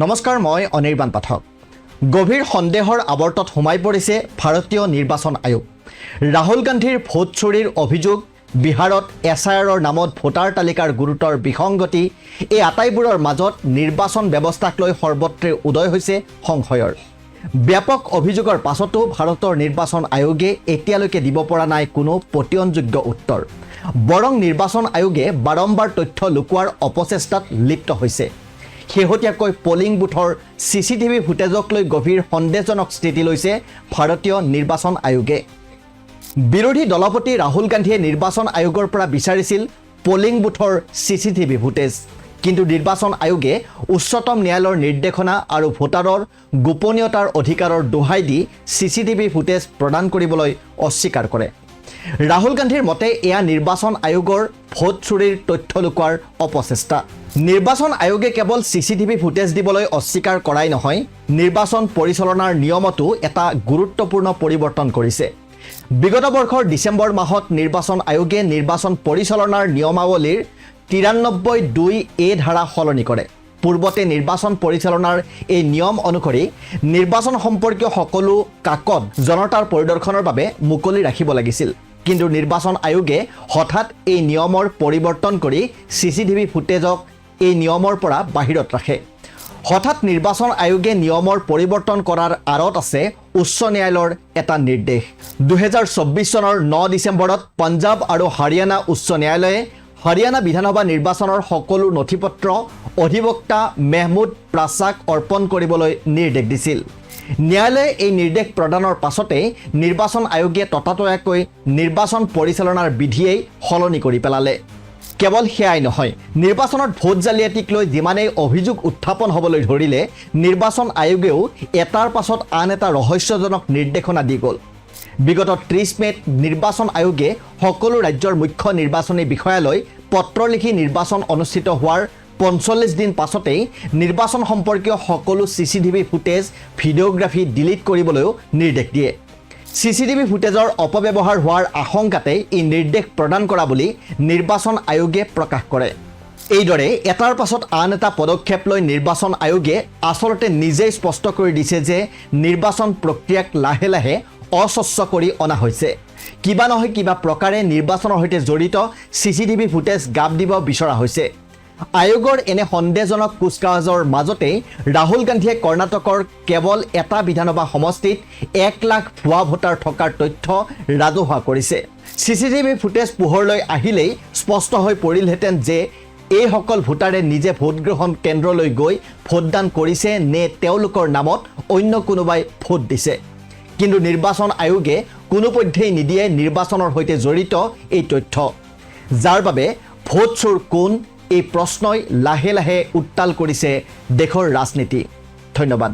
নমস্কাৰ, মই অনিৰ্বাণ পাঠক। গভীৰ সন্দেহৰ আৱৰ্তত সোমাই পৰিছে ভাৰতীয় নিৰ্বাচন আয়োগ। ৰাহুল গান্ধীৰ ভোট চুৰিৰ অভিযোগ, বিহাৰত এছ আই আৰৰ নামত ভোটাৰ তালিকাৰ গুৰুতৰ বিসংগতি, এই আটাইবোৰৰ মাজত নিৰ্বাচন ব্যৱস্থাক লৈ সৰ্বত্ৰে উদয় হৈছে সংশয়ৰ। ব্যাপক অভিযোগৰ পাছতো ভাৰতৰ নিৰ্বাচন আয়োগে এতিয়ালৈকে দিব পৰা নাই কোনো পতিয়নযোগ্য উত্তৰ। বৰং নিৰ্বাচন আয়োগে বাৰম্বাৰ তথ্য লুকুৱাৰ অপচেষ্টাত লিপ্ত হৈছে। শেহতীয়াকৈ পলিং বুথৰ চি চি টিভি ফুটেজক লৈ গভীৰ সন্দেহজনক স্থিতি লৈছে ভাৰতীয় নিৰ্বাচন আয়োগে। বিৰোধী দলপতি ৰাহুল গান্ধীয়ে নিৰ্বাচন আয়োগৰ পৰা বিচাৰিছিল পলিং বুথৰ চি চি টিভি ফুটেজ কিন্তু নিৰ্বাচন আয়োগে উচ্চতম ন্যায়ালয়ৰ নিৰ্দেশনা আৰু ভোটাৰৰ গোপনীয়তাৰ অধিকাৰৰ দোহাই দি চি চি টিভি ফুটেজ প্ৰদান কৰিবলৈ অস্বীকাৰ কৰে। ৰাহুল গান্ধীৰ মতে, এয়া নিৰ্বাচন আয়োগৰ ভোট চুৰিৰ তথ্য লুকুৱাৰ অপচেষ্টা। নিৰ্বাচন আয়োগে কেৱল চি চি টিভি ফুটেজ দিবলৈ অস্বীকাৰ কৰাই নহয়, নিৰ্বাচন পৰিচালনাৰ নিয়মতো এটা গুৰুত্বপূৰ্ণ পৰিৱৰ্তন কৰিছে। বিগত বৰ্ষৰ ডিচেম্বৰ মাহত নিৰ্বাচন আয়োগে নিৰ্বাচন পৰিচালনাৰ নিয়মাৱলীৰ তিৰান্নব্বৈ দুই এ ধাৰা সলনি কৰে। পূৰ্বতে নিৰ্বাচন পৰিচালনাৰ এই নিয়ম অনুসৰি নিৰ্বাচন সম্পৰ্কীয় সকলো কাকত জনতাৰ পৰিদৰ্শনৰ বাবে মুকলি ৰাখিব লাগিছিল। কিন্তু নিৰ্বাচন আয়োগে হঠাৎ এই নিয়মৰ পৰিৱৰ্তন কৰি চি চি টিভি ফুটেজক এই নিয়মৰ পৰা বাহিৰত ৰাখে। হঠাৎ নিৰ্বাচন আয়োগে নিয়মৰ পৰিৱৰ্তন কৰাৰ আঁৰত আছে উচ্চ ন্যায়ালয়ৰ এটা নিৰ্দেশ। দুহেজাৰ চৌব্বিছ চনৰ ন ডিচেম্বৰত পঞ্জাৱ আৰু হাৰিয়ানা উচ্চ ন্যায়ালয়ে হাৰিয়ানা বিধানসভা নিৰ্বাচনৰ সকলো নথি পত্ৰ অধিবক্তা মেহমুদ প্ৰাছাক অৰ্পণ কৰিবলৈ নিৰ্দেশ দিছিল। ন্যায়ালয়ে এই নিৰ্দেশ প্ৰদানৰ পাছতেই নিৰ্বাচন আয়োগে ততাতৈয়াকৈ নিৰ্বাচন পৰিচালনাৰ বিধিয়েই সলনি কৰি পেলালে। কেৱল সেয়াই নহয়, নিৰ্বাচনত ভোট জালিয়াতিক লৈ যিমানেই অভিযোগ উত্থাপন হ'বলৈ ধৰিলে, নিৰ্বাচন আয়োগেও এটাৰ পাছত আন এটা ৰহস্যজনক নিৰ্দেশনা দি গ'ল। বিগত ত্ৰিছ মে'ত নিৰ্বাচন আয়োগে সকলো ৰাজ্যৰ মুখ্য নিৰ্বাচনী বিষয়ালৈ পত্ৰ লিখি নিৰ্বাচন অনুষ্ঠিত হোৱাৰ পঞ্চল্লিছ দিন পাছতেই নিৰ্বাচন সম্পৰ্কীয় সকলো C C TV footage, videography delete কৰিবলৈও নিৰ্দেশ দিয়ে। চি চি টিভি ফুটেজৰ অপব্যৱহাৰ হোৱাৰ আশংকাতে এই নিৰ্দেশ প্ৰদান কৰা বুলি নিৰ্বাচন আয়োগে প্ৰকাশ কৰে। এইদৰে, এটাৰ পাছত আন এটা পদক্ষেপ লৈ নিৰ্বাচন আয়োগে আচলতে নিজেই স্পষ্ট কৰি দিছে যে নিৰ্বাচন প্ৰক্ৰিয়াক লাহে লাহে অস্বচ্ছ কৰি অনা হৈছে। কিবা নহয় কিবা প্ৰকাৰে নিৰ্বাচনৰ সৈতে জড়িত চি চি টিভি ফুটেজ গাপ দিব বিচৰা হৈছে। আয়োগৰ এনে সন্দেহজনক কুচকাৱাজৰ মাজতেই ৰাহুল গান্ধীয়ে কৰ্ণাটকৰ কেৱল এটা বিধানসভা সমষ্টিত এক লাখ ভুৱা ভোটাৰ থকাৰ তথ্য ৰাজহুৱা কৰিছে। চি চি টিভি ফুটেজ পোহৰলৈ আহিলেই স্পষ্ট হৈ পৰিলহেঁতেন যে এইসকল ভোটাৰে নিজে ভোটগ্ৰহণ কেন্দ্ৰলৈ গৈ ভোটদান কৰিছে নে তেওঁলোকৰ নামত অন্য কোনোবাই ভোট দিছে। কিন্তু নিৰ্বাচন আয়োগে কোনোপধ্যেই নিদিয়ে নিৰ্বাচনৰ সৈতে জড়িত এই তথ্য। যাৰ বাবে ভোট চোৰ কোন এই প্ৰশ্নই লাহে লাহে উত্তাল কৰিছে দেশৰ ৰাজনীতি। ধন্যবাদ।